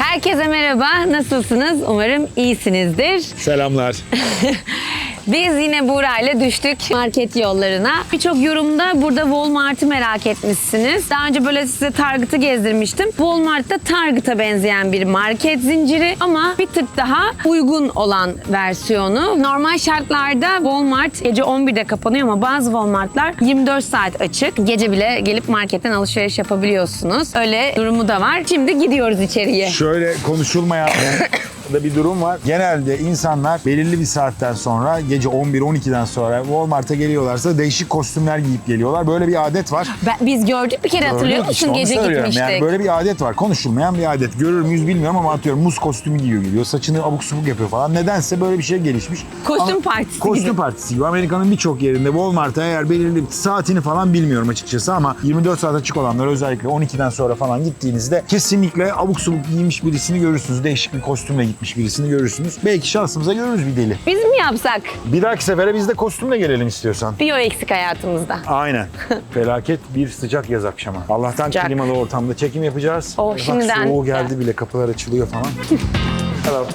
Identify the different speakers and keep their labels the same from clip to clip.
Speaker 1: Herkese merhaba. Nasılsınız? Umarım iyisinizdir.
Speaker 2: Selamlar.
Speaker 1: Biz yine Buğra ile düştük market yollarına. Birçok yorumda burada Walmart'ı merak etmişsiniz. Daha önce böyle size Target'ı gezdirmiştim. Walmart da Target'a benzeyen bir market zinciri ama bir tık daha uygun olan versiyonu. Normal şartlarda Walmart gece 11'de kapanıyor ama bazı Walmart'lar 24 saat açık. Gece bile gelip marketten alışveriş yapabiliyorsunuz. Öyle durumu da var. Şimdi gidiyoruz içeriye.
Speaker 2: Şöyle konuşulmayan da bir durum var. Genelde insanlar belirli bir saatten sonra gece 11-12'den sonra Walmart'a geliyorlarsa değişik kostümler giyip geliyorlar. Böyle bir adet var.
Speaker 1: Ben- biz gördük bir kere hatırlıyor
Speaker 2: işte,
Speaker 1: musun?
Speaker 2: onu
Speaker 1: Gece
Speaker 2: söylüyorum.
Speaker 1: gitmiştik.
Speaker 2: Yani böyle bir adet var. Konuşulmayan bir adet. Görür müyüz bilmiyorum ama atıyorum muz kostümü giyiyor geliyor. Saçını abuk subuk yapıyor falan. Nedense böyle bir şey gelişmiş.
Speaker 1: Kostüm
Speaker 2: Ama-
Speaker 1: partisi
Speaker 2: Kostüm
Speaker 1: gibi.
Speaker 2: partisi gibi. Amerika'nın birçok yerinde Walmart'a eğer belirli bir saatini falan bilmiyorum açıkçası ama 24 saat açık olanlar özellikle 12'den sonra falan gittiğinizde kesinlikle abuk subuk giymiş birisini görürsünüz. Değişik bir kostümle gitmiş birisini görürsünüz. Belki şansımıza görürüz bir deli.
Speaker 1: Biz mi yapsak?
Speaker 2: Bir dahaki sefere biz de kostümle gelelim istiyorsan.
Speaker 1: Bir o eksik hayatımızda.
Speaker 2: Aynen. Felaket bir sıcak yaz akşamı. Allah'tan
Speaker 1: Sıcak.
Speaker 2: klimalı ortamda çekim yapacağız.
Speaker 1: Oh,
Speaker 2: Bak,
Speaker 1: şimdiden.
Speaker 2: Soğuğu geldi bile kapılar açılıyor falan. Hello.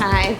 Speaker 1: Hay.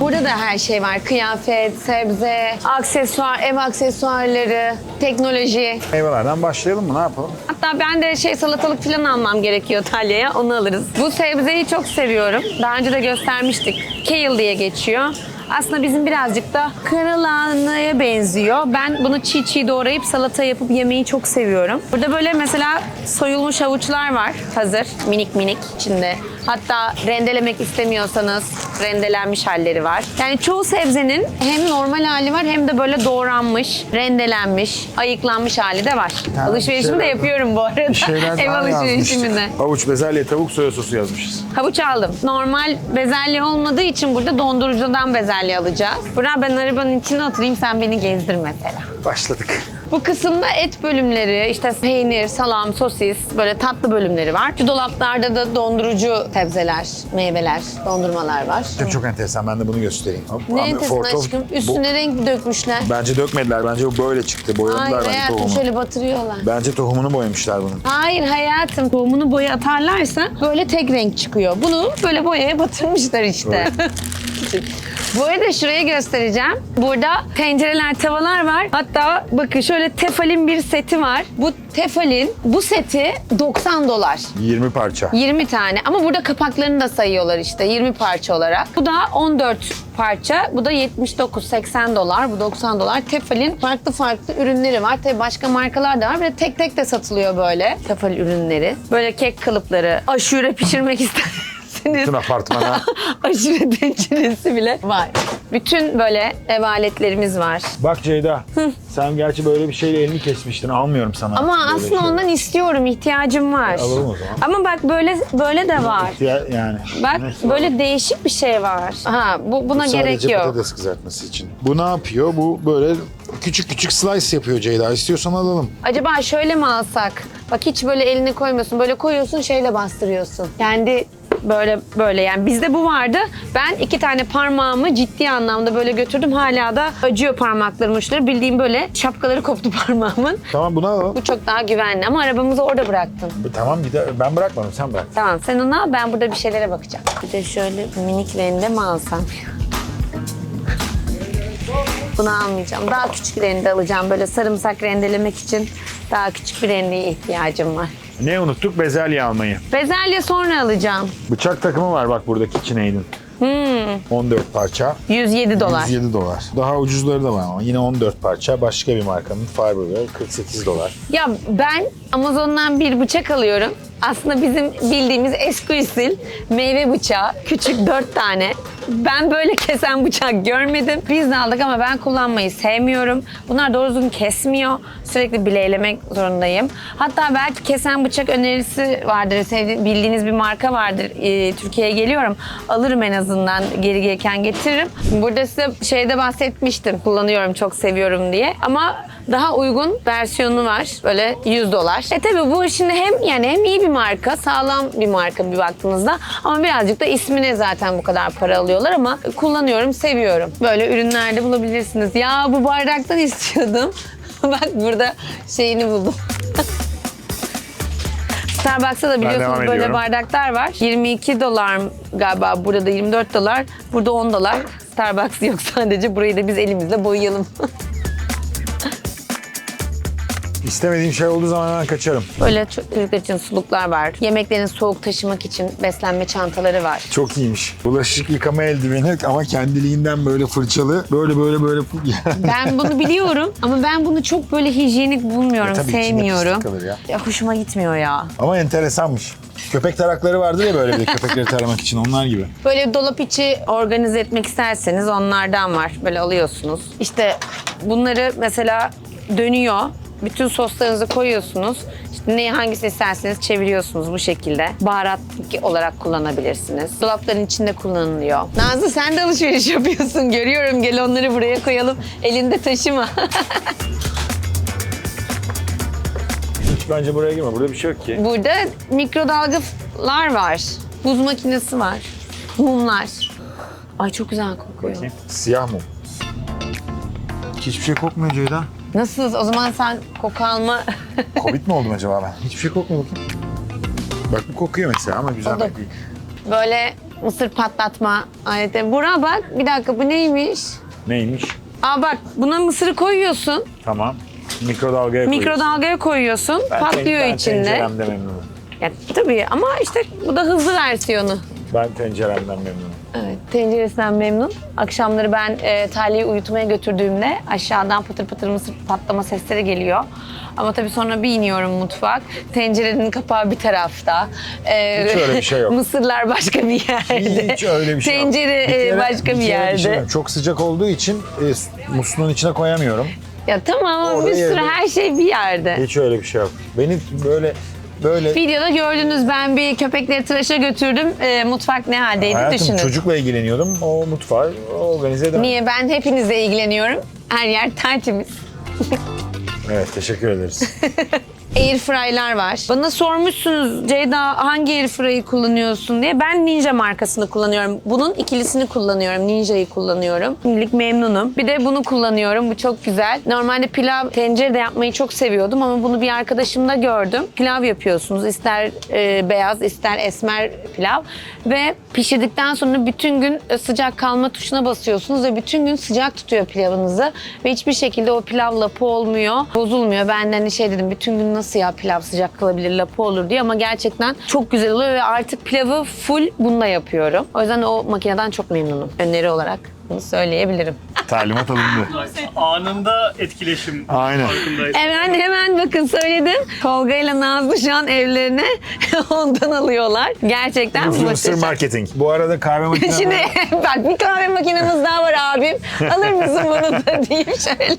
Speaker 1: Burada da her şey var. Kıyafet, sebze, aksesuar, ev aksesuarları, teknoloji.
Speaker 2: Meyvelerden başlayalım mı? Ne yapalım?
Speaker 1: Hatta ben de şey salatalık falan almam gerekiyor Talya'ya. Onu alırız. Bu sebzeyi çok seviyorum. Daha önce de göstermiştik. Kale diye geçiyor. Aslında bizim birazcık da karalahanaya benziyor. Ben bunu çiğ çiğ doğrayıp salata yapıp yemeyi çok seviyorum. Burada böyle mesela soyulmuş havuçlar var hazır. Minik minik içinde. Hatta rendelemek istemiyorsanız rendelenmiş halleri var. Yani çoğu sebzenin hem normal hali var hem de böyle doğranmış, rendelenmiş, ayıklanmış hali de var.
Speaker 2: Ha,
Speaker 1: Alışverişimi de yapıyorum bu arada. Ev alışverişimi de.
Speaker 2: Havuç, bezelye, tavuk, soya sosu yazmışız.
Speaker 1: Havuç aldım. Normal bezelye olmadığı için burada dondurucudan bezelye alacağız. Burak ben arabanın içine oturayım sen beni gezdir mesela.
Speaker 2: Başladık.
Speaker 1: Bu kısımda et bölümleri, işte peynir, salam, sosis, böyle tatlı bölümleri var. Şu dolaplarda da dondurucu sebzeler, meyveler, dondurmalar var.
Speaker 2: Çok, çok enteresan. Ben de bunu göstereyim. Hop,
Speaker 1: Ne
Speaker 2: abi,
Speaker 1: enteresan
Speaker 2: Fort of-
Speaker 1: aşkım. Üstüne renk dökmüşler.
Speaker 2: Bence dökmediler. Bence bu böyle çıktı. Boyadılar
Speaker 1: Hayır
Speaker 2: bence
Speaker 1: hayatım
Speaker 2: tohumu.
Speaker 1: şöyle batırıyorlar.
Speaker 2: Bence tohumunu boyamışlar bunun.
Speaker 1: Hayır hayatım. Tohumunu boya atarlarsa böyle tek renk çıkıyor. Bunu böyle boyaya batırmışlar işte. Bu arada şuraya göstereceğim. Burada tencereler, tavalar var. Hatta bakın şöyle tefalin bir seti var. Bu tefalin bu seti 90 dolar.
Speaker 2: 20 parça.
Speaker 1: 20 tane ama burada kapaklarını da sayıyorlar işte 20 parça olarak. Bu da 14 parça. Bu da 79-80 dolar. Bu 90 dolar. Tefal'in farklı farklı ürünleri var. Tabii başka markalar da var. Ve tek tek de satılıyor böyle Tefal ürünleri. Böyle kek kalıpları. Aşure pişirmek isterseniz.
Speaker 2: Bütün apartmana.
Speaker 1: Aşure tenceresi bile var. Bütün böyle ev aletlerimiz var.
Speaker 2: Bak Ceyda. sen gerçi böyle bir şeyle elini kesmiştin. Almıyorum sana.
Speaker 1: Ama
Speaker 2: böyle
Speaker 1: aslında
Speaker 2: şey.
Speaker 1: ondan istiyorum, ihtiyacım var.
Speaker 2: Alalım o zaman.
Speaker 1: Ama bak böyle böyle de var.
Speaker 2: Ya- yani.
Speaker 1: Bak
Speaker 2: Neyse.
Speaker 1: böyle değişik bir şey var. Ha bu buna
Speaker 2: Sadece
Speaker 1: gerek yok.
Speaker 2: patates kızartması için. Bu ne yapıyor? Bu böyle küçük küçük slice yapıyor Ceyda. İstiyorsan alalım.
Speaker 1: Acaba şöyle mi alsak? Bak hiç böyle elini koymuyorsun. Böyle koyuyorsun şeyle bastırıyorsun. Kendi böyle böyle yani bizde bu vardı. Ben iki tane parmağımı ciddi anlamda böyle götürdüm. Hala da acıyor parmaklarım uçları. Bildiğim böyle şapkaları koptu parmağımın.
Speaker 2: Tamam bunu alalım.
Speaker 1: Bu çok daha güvenli ama arabamızı orada bıraktın.
Speaker 2: Tamam bir de ben bırakmadım sen bırak.
Speaker 1: Tamam sen onu al ben burada bir şeylere bakacağım. Bir de şöyle minik rende mi alsam? Bunu almayacağım. Daha küçüklerini de alacağım. Böyle sarımsak rendelemek için daha küçük bir rendeye ihtiyacım var.
Speaker 2: Ne unuttuk? Bezelye almayı.
Speaker 1: Bezelye sonra alacağım.
Speaker 2: Bıçak takımı var bak burada KitchenAid'in. 14 parça.
Speaker 1: 107 dolar.
Speaker 2: 107 dolar. Daha ucuzları da var ama yine 14 parça. Başka bir markanın Fiberware 48 dolar.
Speaker 1: Ya ben Amazon'dan bir bıçak alıyorum. Aslında bizim bildiğimiz eski usul meyve bıçağı. Küçük dört tane. Ben böyle kesen bıçak görmedim. Biz de aldık ama ben kullanmayı sevmiyorum. Bunlar doğru düzgün kesmiyor. Sürekli bileylemek zorundayım. Hatta belki kesen bıçak önerisi vardır. Sevdi, bildiğiniz bir marka vardır. Ee, Türkiye'ye geliyorum. Alırım en azından geri gelirken getiririm. Burada size şeyde bahsetmiştim. Kullanıyorum, çok seviyorum diye. Ama daha uygun versiyonu var. Böyle 100 dolar. E tabi bu şimdi hem yani hem iyi bir marka, sağlam bir marka bir baktığınızda ama birazcık da ismine zaten bu kadar para alıyorlar ama kullanıyorum, seviyorum. Böyle ürünlerde bulabilirsiniz. Ya bu bardaktan istiyordum. Bak burada şeyini buldum. Starbucks'ta da biliyorsunuz böyle
Speaker 2: ediyorum.
Speaker 1: bardaklar var. 22 dolar galiba burada da 24 dolar. Burada 10 dolar. Starbucks yok sadece. Burayı da biz elimizle boyayalım.
Speaker 2: İstemediğim şey olduğu zaman hemen kaçarım.
Speaker 1: böyle çocuklar için suluklar var. Yemeklerini soğuk taşımak için beslenme çantaları var.
Speaker 2: Çok iyiymiş. Bulaşık yıkama eldiveni ama kendiliğinden böyle fırçalı. Böyle böyle böyle.
Speaker 1: Ben bunu biliyorum ama ben bunu çok böyle hijyenik bulmuyorum,
Speaker 2: E, tabii
Speaker 1: sevmiyorum.
Speaker 2: kalır ya.
Speaker 1: Ya hoşuma gitmiyor ya.
Speaker 2: ama enteresanmış. Köpek tarakları vardır ya böyle bir köpekleri taramak için onlar gibi.
Speaker 1: Böyle dolap içi organize etmek isterseniz onlardan var. Böyle alıyorsunuz. İşte bunları mesela dönüyor. Bütün soslarınızı koyuyorsunuz. İşte ne hangisini isterseniz çeviriyorsunuz bu şekilde. Baharat olarak kullanabilirsiniz. Dolapların içinde kullanılıyor. Nazlı sen de alışveriş yapıyorsun. Görüyorum. Gel onları buraya koyalım. Elinde taşıma.
Speaker 2: Hiç bence buraya girme. Burada bir şey yok ki.
Speaker 1: Burada mikrodalgalar var. Buz makinesi var. Mumlar. Ay çok güzel kokuyor.
Speaker 2: Siyah mum. Hiçbir şey kokmuyor Ceyda.
Speaker 1: Nasıl? O zaman sen koku alma...
Speaker 2: Covid mi oldum acaba ben? Hiçbir şey kokmuyor bakayım. Bak bu kokuyor mesela ama güzel
Speaker 1: O da-
Speaker 2: bak değil.
Speaker 1: Böyle mısır patlatma aleti. Bura bak bir dakika bu neymiş?
Speaker 2: Neymiş?
Speaker 1: Aa bak buna mısırı koyuyorsun.
Speaker 2: Tamam. Mikrodalgaya koyuyorsun.
Speaker 1: Mikrodalgaya koyuyorsun.
Speaker 2: Ben
Speaker 1: patlıyor
Speaker 2: ten- ben
Speaker 1: içinde.
Speaker 2: tenceremde memnunum.
Speaker 1: Ya, tabii ama işte bu da hızlı versiyonu.
Speaker 2: Ben tenceremden memnunum.
Speaker 1: Evet, tenceresinden memnun. Akşamları ben e, Talih'i uyutmaya götürdüğümde aşağıdan pıtır pıtır mısır patlama sesleri geliyor. Ama tabii sonra bir iniyorum mutfak. Tencerenin kapağı bir tarafta. E,
Speaker 2: Hiç öyle bir şey yok.
Speaker 1: Mısırlar başka bir yerde.
Speaker 2: Hiç öyle bir şey yok.
Speaker 1: Tencere e,
Speaker 2: kere-
Speaker 1: başka bir,
Speaker 2: kere
Speaker 1: yerde.
Speaker 2: şey. Çok sıcak olduğu için e, musluğun içine koyamıyorum.
Speaker 1: ya tamam ama
Speaker 2: Orada
Speaker 1: bir sürü
Speaker 2: yerde-
Speaker 1: her şey bir yerde.
Speaker 2: Hiç öyle bir şey yok. Beni böyle böyle
Speaker 1: Videoda gördünüz ben bir köpekleri tıraşa götürdüm. E, mutfak ne haldeydi
Speaker 2: hayatım
Speaker 1: düşünün.
Speaker 2: çocukla ilgileniyordum. O mutfağı organize edemem.
Speaker 1: Niye ben hepinizle ilgileniyorum. Her yer tertemiz.
Speaker 2: Evet teşekkür ederiz.
Speaker 1: Airfry'lar var. Bana sormuşsunuz Ceyda hangi airfry'ı kullanıyorsun diye. Ben Ninja markasını kullanıyorum. Bunun ikilisini kullanıyorum. Ninja'yı kullanıyorum. Şimdilik memnunum. Bir de bunu kullanıyorum. Bu çok güzel. Normalde pilav tencerede yapmayı çok seviyordum ama bunu bir arkadaşımda gördüm. Pilav yapıyorsunuz. İster e, beyaz ister esmer pilav ve pişirdikten sonra bütün gün sıcak kalma tuşuna basıyorsunuz ve bütün gün sıcak tutuyor pilavınızı ve hiçbir şekilde o pilav lapı olmuyor, bozulmuyor. Ben de hani şey dedim bütün gün nasıl ya pilav sıcak kalabilir, lapı olur diye ama gerçekten çok güzel oluyor ve artık pilavı full bununla yapıyorum. O yüzden o makineden çok memnunum. Öneri olarak bunu söyleyebilirim.
Speaker 2: Talimat alındı.
Speaker 3: Anında etkileşim.
Speaker 2: Aynen.
Speaker 3: farkındayız.
Speaker 1: Hemen hemen bakın söyledim. Tolga ile Nazlı şu an evlerine ondan alıyorlar. Gerçekten
Speaker 2: mısır
Speaker 1: muhteşem.
Speaker 2: marketing. Bu arada kahve makinesi...
Speaker 1: Şimdi bak bir kahve makinemiz daha var abim. Alır mısın bunu da diyeyim şöyle.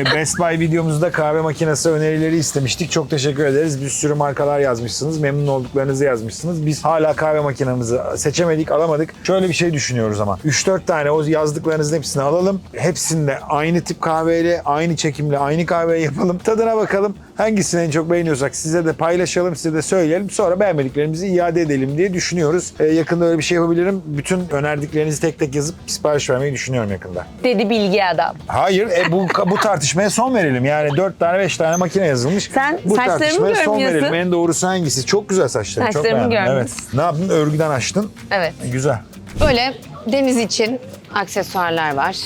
Speaker 2: Ee, Best Buy videomuzda kahve makinesi önerileri istemiştik. Çok teşekkür ederiz. Bir sürü markalar yazmışsınız. Memnun olduklarınızı yazmışsınız. Biz hala kahve makinemizi seçemedik, alamadık. Şöyle bir şey düşünüyoruz ama. 3-4 tane o yazdıklarınızın hepsini alalım. Hepsinde aynı tip kahveyle, aynı çekimle, aynı kahveyi yapalım. Tadına bakalım. Hangisini en çok beğeniyorsak size de paylaşalım, size de söyleyelim. Sonra beğenmediklerimizi iade edelim diye düşünüyoruz. Ee, yakında öyle bir şey yapabilirim. Bütün önerdiklerinizi tek tek yazıp sipariş vermeyi düşünüyorum yakında.
Speaker 1: Dedi bilgi adam.
Speaker 2: Hayır, e, bu bu tartışmaya son verelim. Yani dört tane beş tane makine yazılmış.
Speaker 1: Sen
Speaker 2: bu
Speaker 1: saçlarımı
Speaker 2: son verelim. En doğrusu hangisi? Çok güzel saçların. Çok
Speaker 1: Saçlarımı
Speaker 2: beğendim. Evet.
Speaker 1: görmüşsün.
Speaker 2: Ne yaptın? Örgüden açtın.
Speaker 1: Evet.
Speaker 2: Güzel.
Speaker 1: Böyle deniz için aksesuarlar var.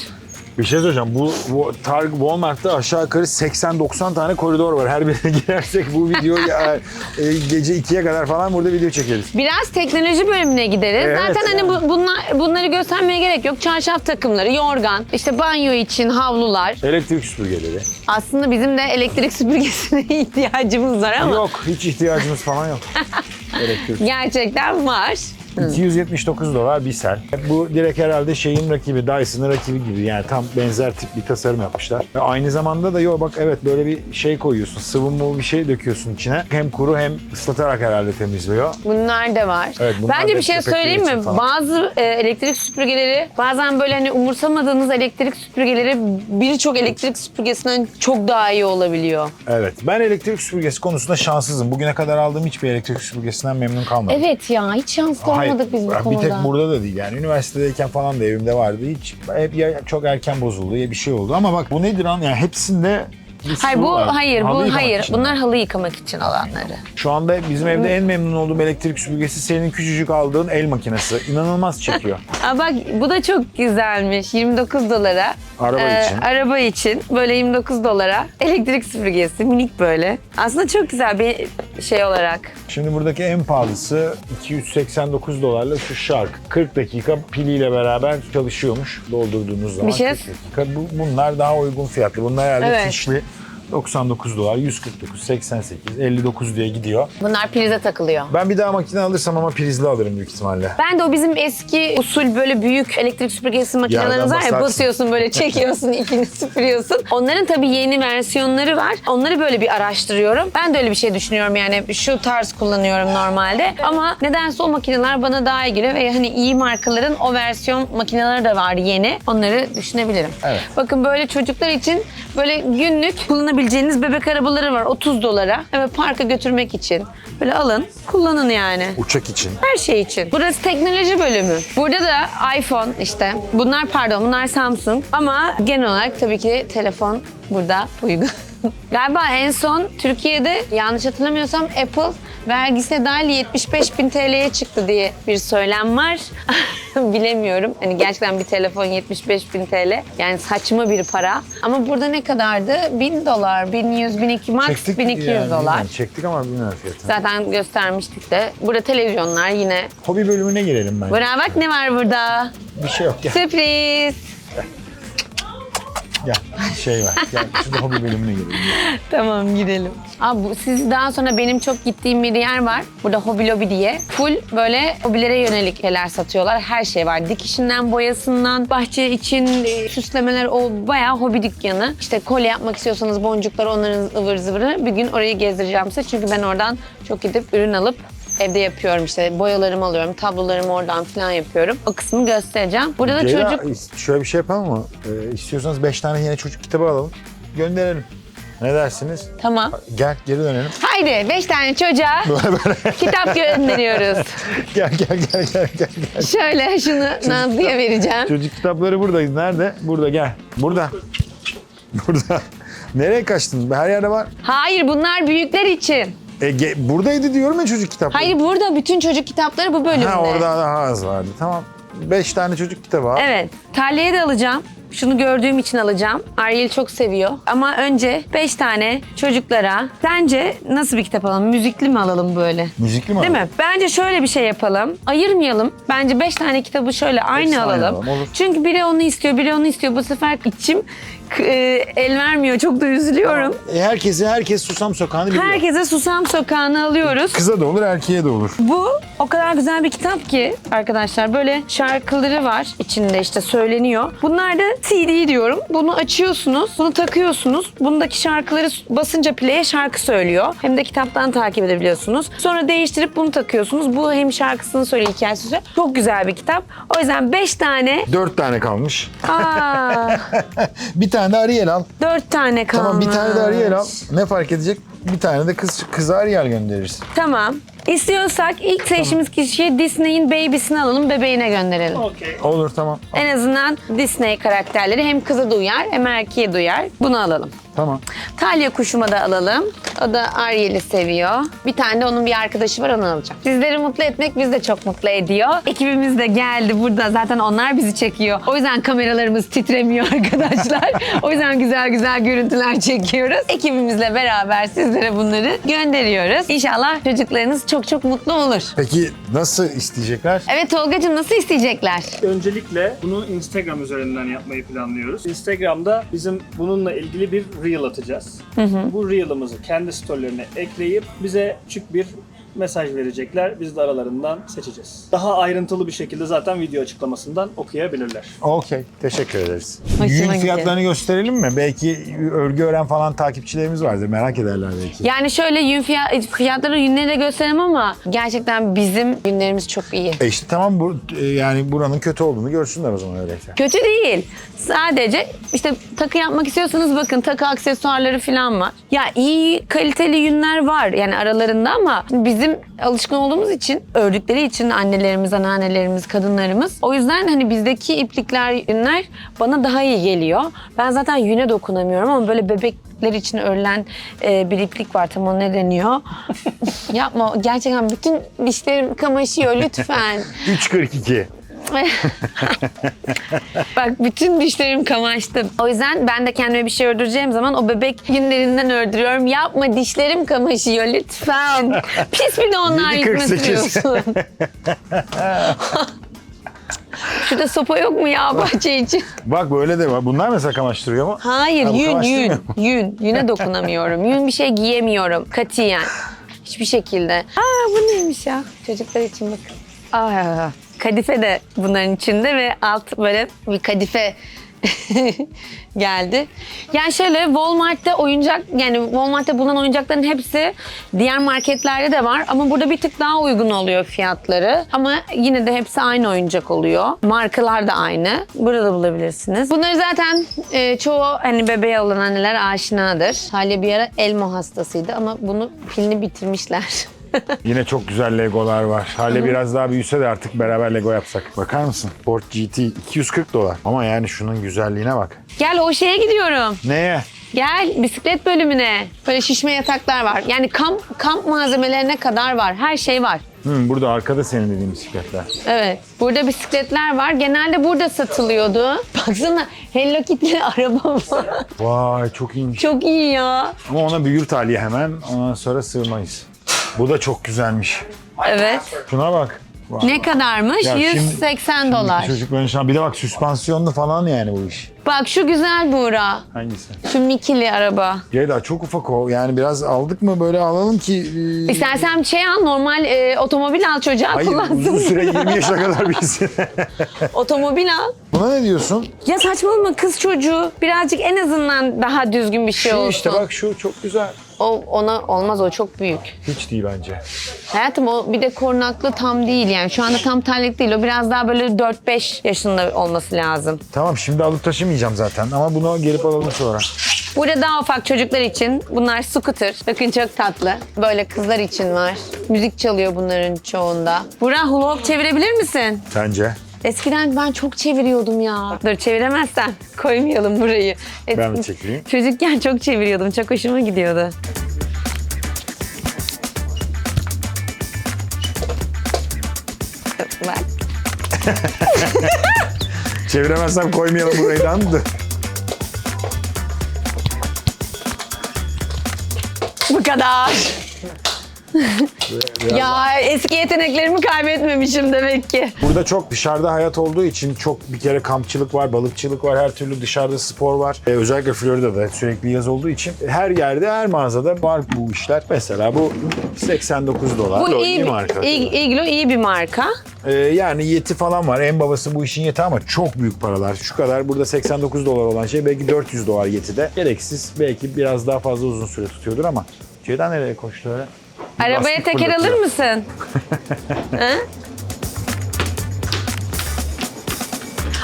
Speaker 2: Bir şey söyleyeceğim. Bu, bu Target Walmart'ta aşağı yukarı 80-90 tane koridor var. Her birine girersek bu videoyu e, e, gece 2'ye kadar falan burada video çekeriz.
Speaker 1: Biraz teknoloji bölümüne gideriz.
Speaker 2: Evet,
Speaker 1: Zaten hani bu, bunlar, bunları göstermeye gerek yok. Çarşaf takımları, yorgan, işte banyo için havlular.
Speaker 2: Elektrik süpürgeleri.
Speaker 1: Aslında bizim de elektrik süpürgesine ihtiyacımız var ama
Speaker 2: Yok, hiç ihtiyacımız falan yok. Elektrik.
Speaker 1: gerçekten var.
Speaker 2: 279 dolar bir sel. Bu direkt herhalde şeyin rakibi, Dyson'ın rakibi gibi. Yani tam benzer tip bir tasarım yapmışlar. Ve aynı zamanda da yo bak evet böyle bir şey koyuyorsun. Sıvı mı bir şey döküyorsun içine. Hem kuru hem ıslatarak herhalde temizliyor.
Speaker 1: Bunlar da var.
Speaker 2: Evet, bunlar
Speaker 1: Bence
Speaker 2: da
Speaker 1: bir şey söyleyeyim mi?
Speaker 2: falan.
Speaker 1: Bazı e, elektrik süpürgeleri bazen böyle hani umursamadığınız elektrik süpürgeleri birçok elektrik süpürgesinden çok daha iyi olabiliyor.
Speaker 2: Evet. Ben elektrik süpürgesi konusunda şanssızım. Bugüne kadar aldığım hiçbir elektrik süpürgesinden memnun kalmadım.
Speaker 1: Evet ya hiç şanslı
Speaker 2: Hayır,
Speaker 1: olmadık biz bu
Speaker 2: bir
Speaker 1: konuda.
Speaker 2: tek burada da değil yani üniversitedeyken falan da evimde vardı hiç hep ya çok erken bozuldu ya bir şey oldu ama bak bu nedir an yani hepsinde Bir
Speaker 1: Hayır bu
Speaker 2: var.
Speaker 1: hayır
Speaker 2: Halı
Speaker 1: bu hayır.
Speaker 2: için.
Speaker 1: Bunlar halı yıkamak için olanları.
Speaker 2: Şu anda bizim evde en memnun olduğum elektrik süpürgesi senin küçücük aldığın el makinesi. İnanılmaz çekiyor.
Speaker 1: Aa bak bu da çok güzelmiş. 29 dolara.
Speaker 2: Araba
Speaker 1: Ee,
Speaker 2: için.
Speaker 1: Araba için böyle 29 dolara elektrik süpürgesi minik böyle. Aslında çok güzel bir şey olarak.
Speaker 2: Şimdi buradaki en pahalısı 289 dolarla şu Shark. 40 dakika piliyle beraber çalışıyormuş doldurduğunuz zaman.
Speaker 1: Bir şey-
Speaker 2: 40 dakika. Bu, bunlar daha uygun fiyatlı. Bunlar herhalde
Speaker 1: Evet.
Speaker 2: fişli. 99 dolar, 149, 88, 59 diye gidiyor.
Speaker 1: Bunlar prize takılıyor.
Speaker 2: Ben bir daha makine alırsam ama prizli alırım büyük ihtimalle.
Speaker 1: Ben de o bizim eski usul böyle büyük elektrik süpürgesi makinelerimiz var ya
Speaker 2: basarsın.
Speaker 1: basıyorsun böyle çekiyorsun ipini süpürüyorsun. Onların tabii yeni versiyonları var. Onları böyle bir araştırıyorum. Ben de öyle bir şey düşünüyorum yani şu tarz kullanıyorum normalde. Ama nedense o makineler bana daha iyi geliyor ve hani iyi markaların o versiyon makineleri de var yeni. Onları düşünebilirim.
Speaker 2: Evet.
Speaker 1: Bakın böyle çocuklar için böyle günlük kullanabileceğiniz bebek arabaları var 30 dolara. Evet parka götürmek için. Böyle alın kullanın yani.
Speaker 2: Uçak için.
Speaker 1: Her şey için. Burası teknoloji bölümü. Burada da iPhone işte. Bunlar pardon bunlar Samsung. Ama genel olarak tabii ki telefon burada uygun. Galiba en son Türkiye'de yanlış hatırlamıyorsam Apple vergisine dahil 75 bin TL'ye çıktı diye bir söylem var. Bilemiyorum. Hani gerçekten bir telefon 75 bin TL. Yani saçma bir para. Ama burada ne kadardı? 1000 dolar, 1100, 1200, max 1200
Speaker 2: yani,
Speaker 1: dolar.
Speaker 2: bilmiyorum. Çektik ama bilmiyorum fiyatını.
Speaker 1: Zaten göstermiştik de. Burada televizyonlar yine
Speaker 2: Hobi bölümüne girelim bence.
Speaker 1: Bravo bak ne var burada?
Speaker 2: Bir şey yok. Gel,
Speaker 1: Sürpriz.
Speaker 2: gel. Şey var. Gel şurada hobi bölümüne girelim.
Speaker 1: Tamam gidelim. Aa, bu, siz daha sonra benim çok gittiğim bir yer var. Burada Hobby Lobby diye. Full böyle hobilere yönelik şeyler satıyorlar. Her şey var. Dikişinden, boyasından, bahçe için e, süslemeler o bayağı hobi dükkanı. İşte kolye yapmak istiyorsanız boncuklar onların ıvır zıvırı. Bir gün orayı gezdireceğim size. Çünkü ben oradan çok gidip ürün alıp evde yapıyorum işte boyalarımı alıyorum, tablolarımı oradan falan yapıyorum. O kısmı göstereceğim. Burada da
Speaker 2: Ceyda,
Speaker 1: çocuk
Speaker 2: şöyle bir şey yapalım mı? Ee, istiyorsanız 5 tane yine çocuk kitabı alalım. Gönderelim. Ne dersiniz?
Speaker 1: tamam.
Speaker 2: Gel geri dönelim.
Speaker 1: Haydi beş tane çocuğa kitap gönderiyoruz.
Speaker 2: gel gel gel gel gel. gel.
Speaker 1: Şöyle şunu Nazlı'ya vereceğim.
Speaker 2: Çocuk kitapları buradayız. Nerede? Burada gel. Burada. Burada. Nereye kaçtın? Her yerde var.
Speaker 1: Hayır bunlar büyükler için.
Speaker 2: E, ge- buradaydı diyorum ya çocuk kitapları.
Speaker 1: Hayır burada bütün çocuk kitapları bu bölümde.
Speaker 2: Ha orada daha az vardı. Tamam. 5 tane çocuk kitabı al.
Speaker 1: Evet. Talya'ya da alacağım. Şunu gördüğüm için alacağım. Ariel çok seviyor. Ama önce 5 tane çocuklara sence nasıl bir kitap alalım? Müzikli mi alalım böyle?
Speaker 2: Müzikli mi
Speaker 1: Değil mi? Bence şöyle bir şey yapalım. Ayırmayalım. Bence 5 tane kitabı şöyle aynı
Speaker 2: Hepsini aynı
Speaker 1: alalım.
Speaker 2: alalım, olur.
Speaker 1: Çünkü biri onu istiyor, biri onu istiyor. Bu sefer içim e, el vermiyor. Çok da üzülüyorum.
Speaker 2: E, herkesi herkes Susam Sokağı'nı biliyor.
Speaker 1: Herkese Susam Sokağı'nı alıyoruz.
Speaker 2: Kıza da olur, erkeğe de olur.
Speaker 1: Bu o kadar güzel bir kitap ki arkadaşlar böyle şarkıları var içinde işte söyleniyor. Bunlar da CD diyorum. Bunu açıyorsunuz, bunu takıyorsunuz. Bundaki şarkıları basınca play'e şarkı söylüyor. Hem de kitaptan takip edebiliyorsunuz. Sonra değiştirip bunu takıyorsunuz. Bu hem şarkısını söylüyor, hikayesi söylüyor. Çok güzel bir kitap. O yüzden 5 tane,
Speaker 2: 4 tane kalmış.
Speaker 1: aa,
Speaker 2: bir tane de Ariel al.
Speaker 1: 4 tane kalmış.
Speaker 2: Tamam bir tane de Ariel al. Ne fark edecek? Bir tane de kız kıza Ariel gönderirsin.
Speaker 1: Tamam. İstiyorsak ilk seçtiğimiz kişiye Disney'in Baby'sini alalım, bebeğine gönderelim.
Speaker 3: Okey.
Speaker 2: Olur tamam.
Speaker 1: En azından Disney karakterleri hem kıza duyar hem erkeğe duyar. Bunu alalım.
Speaker 2: Tamam.
Speaker 1: Talya kuşuma da alalım. O da Ariel'i seviyor. Bir tane de onun bir arkadaşı var onu alacağım. Sizleri mutlu etmek bizi de çok mutlu ediyor. Ekibimiz de geldi burada. Zaten onlar bizi çekiyor. O yüzden kameralarımız titremiyor arkadaşlar. o yüzden güzel güzel görüntüler çekiyoruz. Ekibimizle beraber sizlere bunları gönderiyoruz. İnşallah çocuklarınız çok çok mutlu olur.
Speaker 2: Peki nasıl isteyecekler?
Speaker 1: Evet Tolgacığım nasıl isteyecekler?
Speaker 3: Öncelikle bunu Instagram üzerinden yapmayı planlıyoruz. Instagram'da bizim bununla ilgili bir reel atacağız. Bu reel'ımızı kendi storylerine ekleyip bize küçük bir mesaj verecekler. Biz de aralarından seçeceğiz. Daha ayrıntılı bir şekilde zaten video açıklamasından okuyabilirler.
Speaker 2: Okey. Teşekkür ederiz.
Speaker 1: Hoşuma
Speaker 2: Yün fiyatlarını gösterelim mi? Belki örgü öğren falan takipçilerimiz vardır. Merak ederler belki.
Speaker 1: Yani şöyle yün fiyat, fiyatları yünleri de göstereyim ama gerçekten bizim yünlerimiz çok iyi.
Speaker 2: E işte tamam bu e, yani buranın kötü olduğunu görsünler o zaman öyleyse.
Speaker 1: Kötü değil. Sadece işte takı yapmak istiyorsanız bakın takı aksesuarları falan var. Ya iyi kaliteli yünler var yani aralarında ama bizim alışkın olduğumuz için ördükleri için annelerimiz, anneannelerimiz, kadınlarımız. O yüzden hani bizdeki iplikler, yünler bana daha iyi geliyor. Ben zaten yüne dokunamıyorum ama böyle bebek iplikler için örülen e, bir iplik var. Tam o ne deniyor? Yapma. Gerçekten bütün dişlerim kamaşıyor lütfen.
Speaker 2: 3.42.
Speaker 1: Bak bütün dişlerim kamaştı. O yüzden ben de kendime bir şey ördüreceğim zaman o bebek günlerinden ördürüyorum. Yapma dişlerim kamaşıyor lütfen. Pis bir de onlar
Speaker 2: 7.48.
Speaker 1: yıkma sürüyorsun. Şurada sopa yok mu ya bahçe için?
Speaker 2: Bak böyle de var. Bunlar mesela kamaştırıyor mu?
Speaker 1: Hayır
Speaker 2: Ha,
Speaker 1: yün yün.
Speaker 2: mu?
Speaker 1: Yün. Yüne dokunamıyorum. Yün bir şey giyemiyorum. Katiyen. Hiçbir şekilde. Aa bu neymiş ya? Çocuklar için bakın. Aa, kadife de bunların içinde ve alt böyle bir kadife geldi. Yani şöyle Walmart'ta oyuncak yani Walmart'ta bulunan oyuncakların hepsi diğer marketlerde de var ama burada bir tık daha uygun oluyor fiyatları. Ama yine de hepsi aynı oyuncak oluyor. Markalar da aynı. Burada bulabilirsiniz. Bunları zaten e, çoğu hani bebeğe olan anneler aşinadır. Hale bir ara elmo hastasıydı ama bunu pilini bitirmişler.
Speaker 2: Yine çok güzel Legolar var. Hale biraz daha büyüse de artık beraber Lego yapsak. Bakar mısın? Ford GT 240 dolar. Ama yani şunun güzelliğine bak.
Speaker 1: Gel o şeye gidiyorum.
Speaker 2: Neye?
Speaker 1: Gel bisiklet bölümüne. Böyle şişme yataklar var. Yani kamp kamp malzemelerine kadar var. Her şey var.
Speaker 2: Hmm, burada arkada senin dediğin bisikletler.
Speaker 1: Evet. Burada bisikletler var. Genelde burada satılıyordu. Baksana Hello Kitty araba var.
Speaker 2: Vay çok iyiymiş.
Speaker 1: Çok iyi ya.
Speaker 2: Ama ona büyür taliye hemen. Ondan sonra sığmayız. Bu da çok güzelmiş.
Speaker 1: Evet.
Speaker 2: Şuna bak. Vay.
Speaker 1: Ne kadarmış?
Speaker 2: Ya şimdi-
Speaker 1: 180 dolar.
Speaker 2: Çocukların şu an bir de bak süspansiyonlu falan yani bu iş.
Speaker 1: Bak şu güzel Buğra.
Speaker 2: Hangisi?
Speaker 1: Şu Mickey'li araba.
Speaker 2: Ceyda çok ufak o. Yani biraz aldık mı böyle alalım ki... e,
Speaker 1: İstersen şey al normal e, otomobil al çocuğa
Speaker 2: Hayır
Speaker 1: kullansın.
Speaker 2: uzun süre 20 yaşına kadar bilsin.
Speaker 1: otomobil al.
Speaker 2: Buna ne diyorsun?
Speaker 1: Ya saçmalama kız çocuğu. Birazcık en azından daha düzgün bir şey
Speaker 2: Şu
Speaker 1: olsun.
Speaker 2: işte bak şu çok güzel.
Speaker 1: O ona olmaz o çok büyük.
Speaker 2: Hiç değil bence.
Speaker 1: Hayatım o bir de korunaklı tam değil yani. Şu anda tam terlik değil. O biraz daha böyle 4-5 yaşında olması lazım.
Speaker 2: Tamam şimdi alıp taşımayacağım zaten ama bunu gelip alalım sonra.
Speaker 1: Burada daha ufak çocuklar için bunlar scooter. Bakın çok tatlı. Böyle kızlar için var. Müzik çalıyor bunların çoğunda. Burak hula hoop çevirebilir misin?
Speaker 2: Sence?
Speaker 1: Eskiden ben çok çeviriyordum ya. Dur çeviremezsen koymayalım burayı. Es-
Speaker 2: Ben de çekeyim.
Speaker 1: Çocukken çok çeviriyordum. Çok hoşuma gidiyordu. Bak.
Speaker 2: Çeviremezsem koymayalım burayı da.
Speaker 1: Bu kadar. Ya eski yeteneklerimi kaybetmemişim demek ki.
Speaker 2: Burada çok dışarıda hayat olduğu için çok bir kere kampçılık var, balıkçılık var, her türlü dışarıda spor var. Ee, özellikle Florida'da sürekli yaz olduğu için her yerde, her mağazada var bu işler. Mesela bu 89 dolar.
Speaker 1: Bu
Speaker 2: Iglo
Speaker 1: iyi,
Speaker 2: marka.
Speaker 1: iyi, Iglo iyi bir marka.
Speaker 2: Ee, yani Yeti falan var. En babası bu işin Yeti ama çok büyük paralar. Şu kadar burada 89 dolar olan şey belki 400 dolar Yeti'de. Gereksiz belki biraz daha fazla uzun süre tutuyordur ama Ceyda nereye koştu öyle?
Speaker 1: Arabaya teker alır mısın?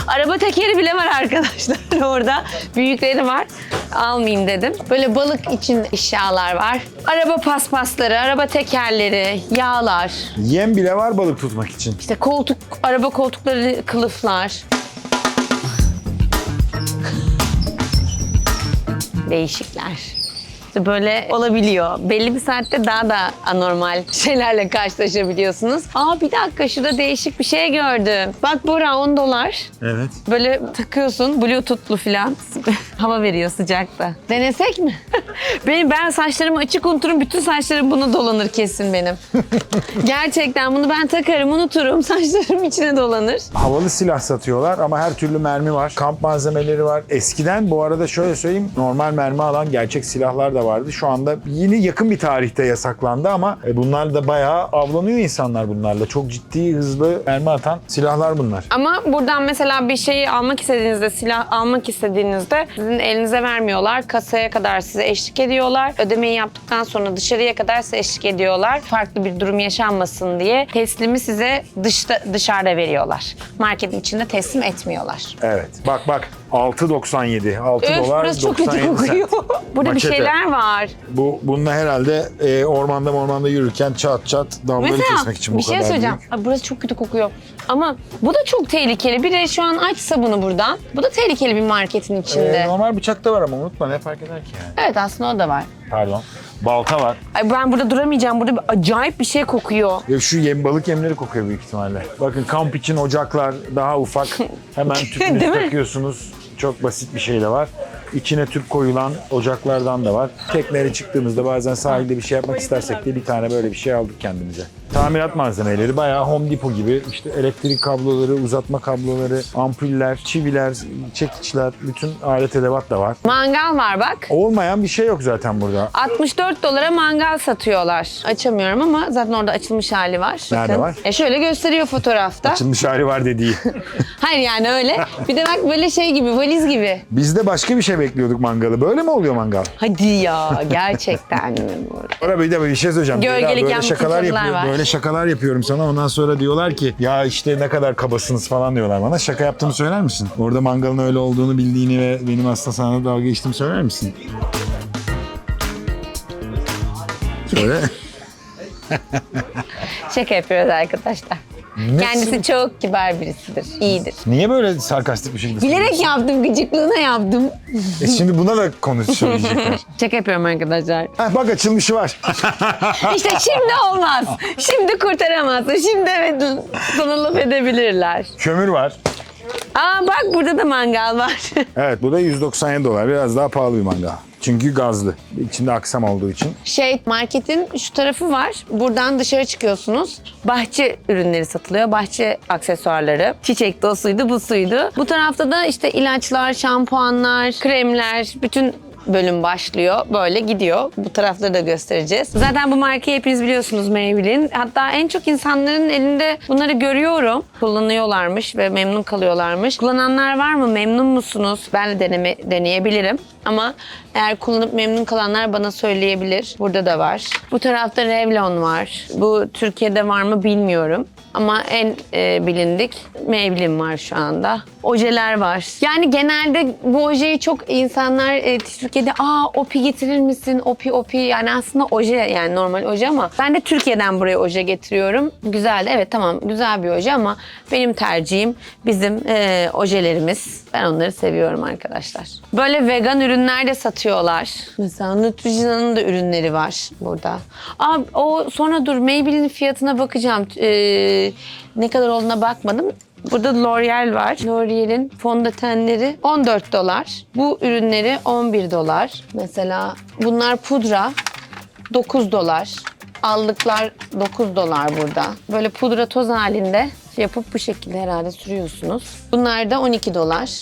Speaker 1: Araba tekeri bile var arkadaşlar orada. Büyükleri var. Almayayım dedim. Böyle balık için eşyalar var. Araba paspasları, araba tekerleri, yağlar.
Speaker 2: Yem bile var balık tutmak için.
Speaker 1: İşte koltuk, araba koltukları, kılıflar. Değişikler. İşte böyle olabiliyor. Belli bir saatte daha da anormal şeylerle karşılaşabiliyorsunuz. Aa bir dakika şurada değişik bir şey gördüm. Bak Bora 10 dolar.
Speaker 2: Evet.
Speaker 1: Böyle takıyorsun bluetoothlu falan. Hava veriyor sıcakta. Denesek mi? benim ben saçlarımı açık unuturum. Bütün saçlarım buna dolanır kesin benim. Gerçekten bunu ben takarım unuturum. Saçlarım içine dolanır.
Speaker 2: Havalı silah satıyorlar ama her türlü mermi var. Kamp malzemeleri var. Eskiden bu arada şöyle söyleyeyim normal mermi alan gerçek silahlar da vardı. Şu anda yeni yakın bir tarihte yasaklandı ama e, bunlar da bayağı avlanıyor insanlar bunlarla. Çok ciddi hızlı mermi atan silahlar bunlar.
Speaker 1: Ama buradan mesela bir şeyi almak istediğinizde, silah almak istediğinizde sizin elinize vermiyorlar. Kasaya kadar size eşlik ediyorlar. Ödemeyi yaptıktan sonra dışarıya kadar size eşlik ediyorlar. Farklı bir durum yaşanmasın diye teslimi size dışta, dışarıda veriyorlar. Marketin içinde teslim etmiyorlar.
Speaker 2: Evet. Bak bak 6.97. 6
Speaker 1: Öf
Speaker 2: dolar
Speaker 1: burası çok kötü
Speaker 2: 97
Speaker 1: kokuyor.
Speaker 2: sent.
Speaker 1: Burada bir
Speaker 2: Maçete.
Speaker 1: şeyler var.
Speaker 2: Bu bununla herhalde e, ormanda ormanda yürürken çat çat damları
Speaker 1: Mesela
Speaker 2: kesmek için bu
Speaker 1: bir şey
Speaker 2: kadar
Speaker 1: söyleyeceğim.
Speaker 2: büyük.
Speaker 1: Ay, burası çok kötü kokuyor. Ama bu da çok tehlikeli. Bir de şu an aç sabunu buradan. Bu da tehlikeli bir marketin içinde.
Speaker 2: E, normal bıçakta var ama unutma ne fark eder ki yani.
Speaker 1: Evet aslında o da var.
Speaker 2: Pardon. Balta var.
Speaker 1: Ay ben burada duramayacağım. Burada bir acayip bir şey kokuyor.
Speaker 2: Ya şu yem, balık yemleri kokuyor büyük ihtimalle. Bakın kamp için ocaklar daha ufak. Hemen tüpünüzü
Speaker 1: Değil mi?
Speaker 2: takıyorsunuz. Çok basit bir şey de var. İçine tüp koyulan ocaklardan da var. Tekneye çıktığımızda bazen sahilde bir şey yapmak istersek de bir tane böyle bir şey aldık kendimize. Tamirat malzemeleri bayağı Home Depot gibi işte elektrik kabloları, uzatma kabloları, ampuller, çiviler, çekiçler, bütün alet edevat da var.
Speaker 1: Mangal var bak.
Speaker 2: Olmayan bir şey yok zaten burada.
Speaker 1: 64 dolara mangal satıyorlar. Açamıyorum ama zaten orada açılmış hali var.
Speaker 2: Nerede
Speaker 1: Bakın.
Speaker 2: var?
Speaker 1: E şöyle gösteriyor fotoğrafta.
Speaker 2: Açılmış hali var dediği.
Speaker 1: Hayır yani öyle. Bir de bak böyle şey gibi valiz gibi.
Speaker 2: Biz de başka bir şey bekliyorduk mangalı. Böyle mi oluyor mangal?
Speaker 1: Hadi ya gerçekten mi bu?
Speaker 2: Orada bir de bir şey söyleyeceğim.
Speaker 1: Gölgelik
Speaker 2: böyle
Speaker 1: yan
Speaker 2: şakalar
Speaker 1: fıçılar
Speaker 2: yapıyorum.
Speaker 1: var.
Speaker 2: Böyle şakalar yapıyorum sana. Ondan sonra diyorlar ki ya işte ne kadar kabasınız falan diyorlar bana. Şaka yaptığımı söyler misin? Orada mangalın öyle olduğunu bildiğini ve benim aslında sana dalga geçtiğimi söyler misin? Söyle.
Speaker 1: Şaka yapıyoruz arkadaşlar.
Speaker 2: Ne-
Speaker 1: Kendisi çok kibar birisidir. İyidir.
Speaker 2: Niye böyle sarkastik bir şekilde
Speaker 1: Bilerek yaptım, gıcıklığına yaptım.
Speaker 2: E şimdi buna da konu söyleyecekler.
Speaker 1: Şaka yapıyorum arkadaşlar.
Speaker 2: Heh, bak açılmışı var.
Speaker 1: İşte şimdi olmaz. Şimdi kurtaramazsın. Şimdi evet sana laf edebilirler.
Speaker 2: Kömür var.
Speaker 1: Aa bak burada da mangal var.
Speaker 2: Evet bu da 197 dolar. Biraz daha pahalı bir mangal. Çünkü gazlı. İçinde aksam olduğu için.
Speaker 1: Şey marketin şu tarafı var. Buradan dışarı çıkıyorsunuz. Bahçe ürünleri satılıyor. Bahçe aksesuarları. Çiçek de o suydu bu suydu. Bu tarafta da işte ilaçlar, şampuanlar, kremler, bütün bölüm başlıyor. Böyle gidiyor. Bu tarafları da göstereceğiz. Zaten bu markayı hepiniz biliyorsunuz Maybelline. Hatta en çok insanların elinde bunları görüyorum. Kullanıyorlarmış ve memnun kalıyorlarmış. Kullananlar var mı? Memnun musunuz? Ben de deneme, deneyebilirim. Ama eğer kullanıp memnun kalanlar bana söyleyebilir. Burada da var. Bu tarafta Revlon var. Bu Türkiye'de var mı bilmiyorum. Ama en e, bilindik Maybelline var şu anda. Ojeler var. Yani genelde bu ojeyi çok insanlar e, Türkiye'de aa opi getirir misin? Opi opi yani aslında oje yani normal oje ama ben de Türkiye'den buraya oje getiriyorum. Güzel evet tamam güzel bir oje ama benim tercihim bizim e, ojelerimiz. Ben onları seviyorum arkadaşlar. Böyle vegan ürünler de satıyorlar. Mesela Neutrogena'nın da ürünleri var burada. Aa, o sonra dur Maybelline'in fiyatına bakacağım. Ne kadar olduğuna bakmadım. Burada L'Oreal var. L'Oreal'in fondötenleri 14 dolar. Bu ürünleri 11 dolar. Mesela bunlar pudra 9 dolar. Allıklar 9 dolar burada. Böyle pudra toz halinde yapıp bu şekilde herhalde sürüyorsunuz. Bunlar da 12 dolar.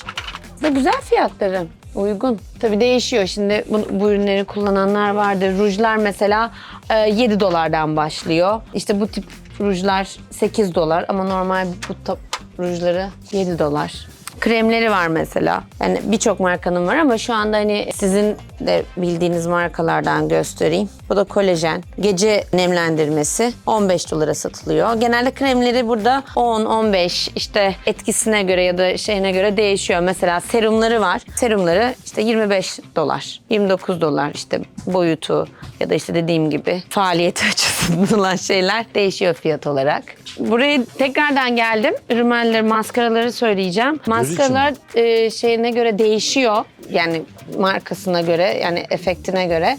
Speaker 1: Ve güzel fiyatları. Uygun. Tabii değişiyor. Şimdi bu, bu ürünleri kullananlar vardır. Rujlar mesela e, 7 dolardan başlıyor. İşte bu tip rujlar 8 dolar ama normal bu tip rujları 7 dolar. Kremleri var mesela. Yani birçok markanın var ama şu anda hani sizin de bildiğiniz markalardan göstereyim. Bu da kolajen. Gece nemlendirmesi 15 dolara satılıyor. Genelde kremleri burada 10-15 işte etkisine göre ya da şeyine göre değişiyor. Mesela serumları var. Serumları işte 25 dolar, 29 dolar işte boyutu ya da işte dediğim gibi faaliyeti açısından şeyler değişiyor fiyat olarak. Buraya tekrardan geldim. Rümeller, maskaraları söyleyeceğim. Maskaralar e, şeyine göre değişiyor. Yani markasına göre yani efektine göre.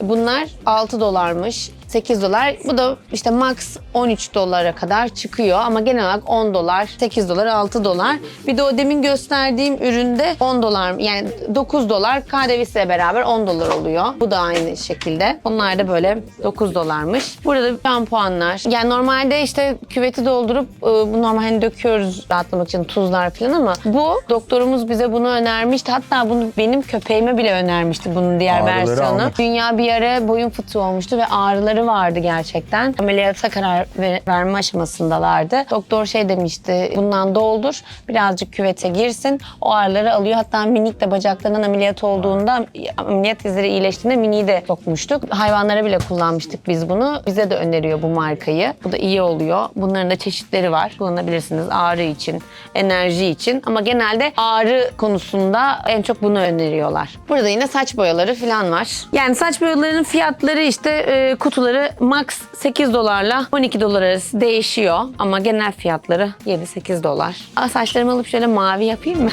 Speaker 1: Bunlar 6 dolarmış. 8 dolar. Bu da işte max 13 dolara kadar çıkıyor ama genel olarak 10 dolar, 8 dolar, 6 dolar. Bir de o demin gösterdiğim üründe 10 dolar yani 9 dolar KDV'siyle beraber 10 dolar oluyor. Bu da aynı şekilde. Onlar da böyle 9 dolarmış. Burada şampuanlar. Yani normalde işte küveti doldurup e, bu normal hani döküyoruz rahatlamak için tuzlar falan ama bu doktorumuz bize bunu önermişti. Hatta bunu benim köpeğime bile önermişti bunun diğer
Speaker 2: Ağrıları
Speaker 1: versiyonu.
Speaker 2: almak.
Speaker 1: Dünya bir ara boyun fıtığı olmuştu ve ağrıları sorunları vardı gerçekten. Ameliyata karar ver- verme aşamasındalardı. Doktor şey demişti bundan doldur birazcık küvete girsin. O ağrıları alıyor. Hatta minik de bacaklarından ameliyat olduğunda ameliyat izleri iyileştiğinde miniyi de sokmuştuk. Hayvanlara bile kullanmıştık biz bunu. Bize de öneriyor bu markayı. Bu da iyi oluyor. Bunların da çeşitleri var. Kullanabilirsiniz ağrı için, enerji için. Ama genelde ağrı konusunda en çok bunu öneriyorlar. Burada yine saç boyaları falan var. Yani saç boyalarının fiyatları işte e, kutuları max 8 dolarla 12 dolar arası değişiyor. Ama genel fiyatları 7-8 dolar. Aa, saçlarımı alıp şöyle mavi yapayım mı?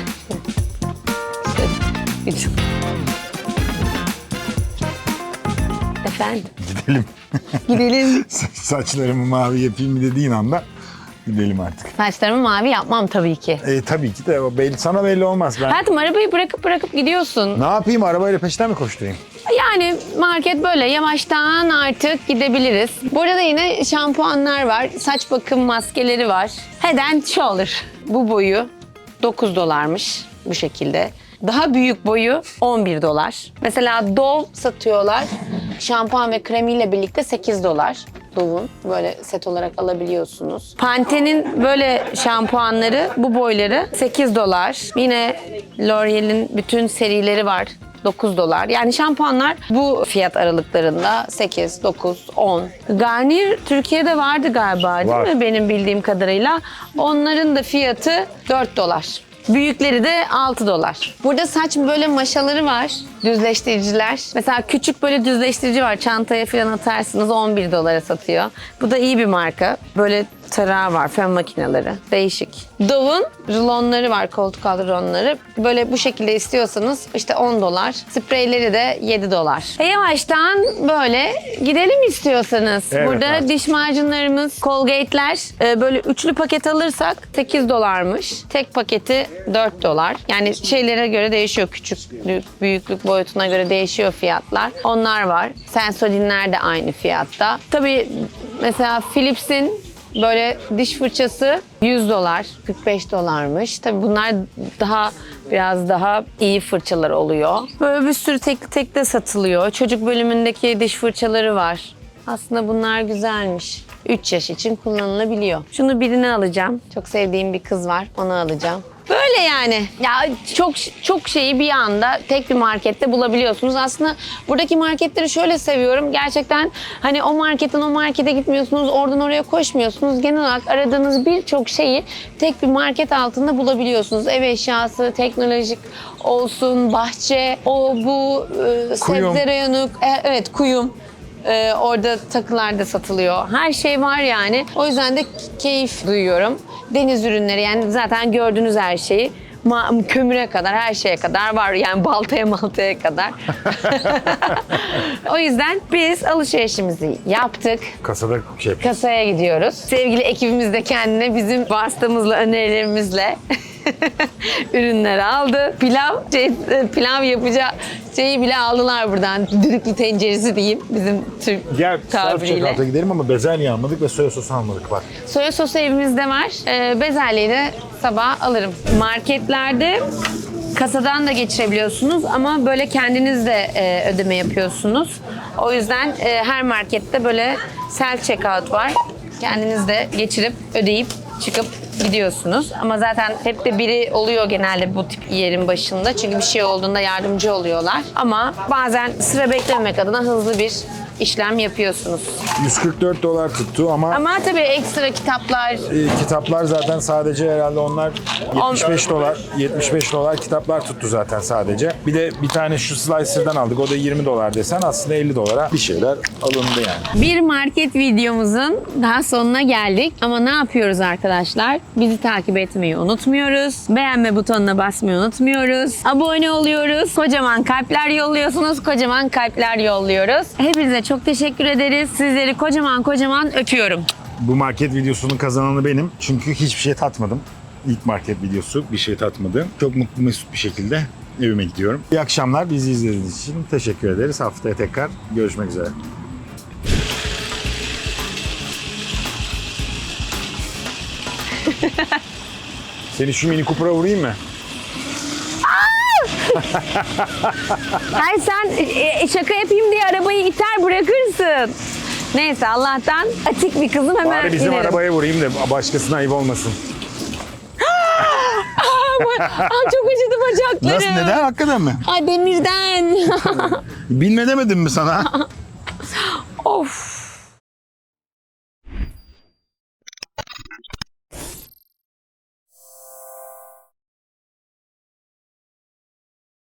Speaker 1: Efendim?
Speaker 2: Gidelim.
Speaker 1: Gidelim.
Speaker 2: Saçlarımı mavi yapayım dediğin anda gidelim artık.
Speaker 1: Saçlarımı mavi yapmam tabii ki.
Speaker 2: E, tabii ki de o belli, sana belli olmaz. Ben
Speaker 1: Hayatım arabayı bırakıp bırakıp gidiyorsun.
Speaker 2: ne yapayım arabayla peşten mi koşturayım?
Speaker 1: Yani market böyle yavaştan artık gidebiliriz. Burada yine şampuanlar var. Saç bakım maskeleri var. Head and Shoulder. Bu boyu 9 dolarmış bu şekilde. Daha büyük boyu 11 dolar. Mesela Dove satıyorlar. Şampuan ve kremiyle birlikte 8 dolar. Dove'un böyle set olarak alabiliyorsunuz. Pantene'in böyle şampuanları bu boyları 8 dolar. Yine L'Oreal'in bütün serileri var. 9 dolar. Yani şampuanlar bu fiyat aralıklarında 8, 9, 10. Garnier Türkiye'de vardı galiba değil
Speaker 2: Var.
Speaker 1: mi benim bildiğim kadarıyla. Onların da fiyatı 4 dolar. Büyükleri de 6 dolar. Burada saç böyle maşaları var. Düzleştiriciler. Mesela küçük böyle düzleştirici var. Çantaya falan atarsınız 11 dolara satıyor. Bu da iyi bir marka. Böyle tarağı var, fön makineleri. Değişik. Dove'un rulonları var, koltuk altı rulonları. Böyle bu şekilde istiyorsanız işte 10 dolar. Spreyleri de 7 dolar. E yavaştan böyle gidelim istiyorsanız.
Speaker 2: Evet,
Speaker 1: Burada
Speaker 2: artık.
Speaker 1: diş macunlarımız, Colgate'ler e, böyle üçlü paket alırsak 8 dolarmış. Tek paketi 4 dolar. Yani şeylere göre değişiyor. Küçüklük, büyüklük boyutuna göre değişiyor fiyatlar. Onlar var. Sensodyne'ler de aynı fiyatta. Tabii mesela Philips'in Böyle diş fırçası 100 dolar, 45 dolarmış. Tabii bunlar daha biraz daha iyi fırçalar oluyor. Böyle bir sürü tekli tekli satılıyor. Çocuk bölümündeki diş fırçaları var. Aslında bunlar güzelmiş. 3 yaş için kullanılabiliyor. Şunu birini alacağım. Çok sevdiğim bir kız var. Onu alacağım. Böyle yani. Ya çok çok şeyi bir anda tek bir markette bulabiliyorsunuz. Aslında buradaki marketleri şöyle seviyorum. Gerçekten hani o marketten o markete gitmiyorsunuz, oradan oraya koşmuyorsunuz. Genel olarak aradığınız birçok şeyi tek bir market altında bulabiliyorsunuz. Ev eşyası, teknolojik olsun, bahçe, o bu, e,
Speaker 2: Kuyum.
Speaker 1: sebze reyonu, e, evet kuyum. Ee, orada takılar da satılıyor. Her şey var yani. O yüzden de keyif duyuyorum. Deniz ürünleri yani zaten gördüğünüz her şeyi kömüre kadar her şeye kadar var. Yani baltaya maltaya kadar. o yüzden biz alışverişimizi yaptık.
Speaker 2: Kasada şey.
Speaker 1: Kasaya gidiyoruz. Sevgili ekibimiz de kendine bizim vasıtamızla, önerilerimizle ürünler aldı. Pilav, şey, pilav yapacağı şeyi bile aldılar buradan. Düdüklü tenceresi diyeyim bizim Türk
Speaker 2: Gel self
Speaker 1: tabiriyle.
Speaker 2: checkout'a gidelim ama bezelye almadık ve soya sosu almadık bak.
Speaker 1: Soya sosu evimizde var. Ee, bezelyeyi de sabah alırım. Marketlerde kasadan da geçirebiliyorsunuz ama böyle kendiniz de e, ödeme yapıyorsunuz. O yüzden e, her markette böyle self checkout var. Kendiniz de geçirip ödeyip çıkıp gidiyorsunuz. Ama zaten hep de biri oluyor genelde bu tip yerin başında. Çünkü bir şey olduğunda yardımcı oluyorlar. Ama bazen sıra beklememek adına hızlı bir işlem yapıyorsunuz.
Speaker 2: 144 dolar tuttu ama,
Speaker 1: Ama tabii ekstra kitaplar,
Speaker 2: e, kitaplar zaten sadece herhalde onlar 75 dolar 75 dolar kitaplar tuttu zaten sadece. Bir de bir tane şu slicer'dan aldık. O da 20 dolar desen aslında 50 dolara bir şeyler alındı yani.
Speaker 1: Bir market videomuzun daha sonuna geldik. Ama ne yapıyoruz arkadaşlar? Bizi takip etmeyi unutmuyoruz. Beğenme butonuna basmayı unutmuyoruz. Abone oluyoruz. Kocaman kalpler yolluyorsunuz. Kocaman kalpler yolluyoruz. Hepinize çok teşekkür ederiz. Sizleri kocaman kocaman öpüyorum.
Speaker 2: Bu market videosunun kazananı benim. Çünkü hiçbir şey tatmadım. İlk market videosu bir şey tatmadım. Çok mutlu mesut bir şekilde evime gidiyorum. İyi akşamlar. Bizi izlediğiniz için teşekkür ederiz. Haftaya tekrar görüşmek üzere. Seni şu mini Cooper'a vurayım mı?
Speaker 1: Hayır sen e, şaka yapayım diye arabayı iter bırakırsın. Neyse Allah'tan atik bir kızım hemen
Speaker 2: Bari bizim
Speaker 1: inerim.
Speaker 2: arabaya vurayım da başkasına ayıp olmasın.
Speaker 1: Aa, çok acıdı bacaklarım.
Speaker 2: Nasıl neden? Hakikaten mi?
Speaker 1: Ay demirden.
Speaker 2: Bilme demedim mi sana?
Speaker 1: of.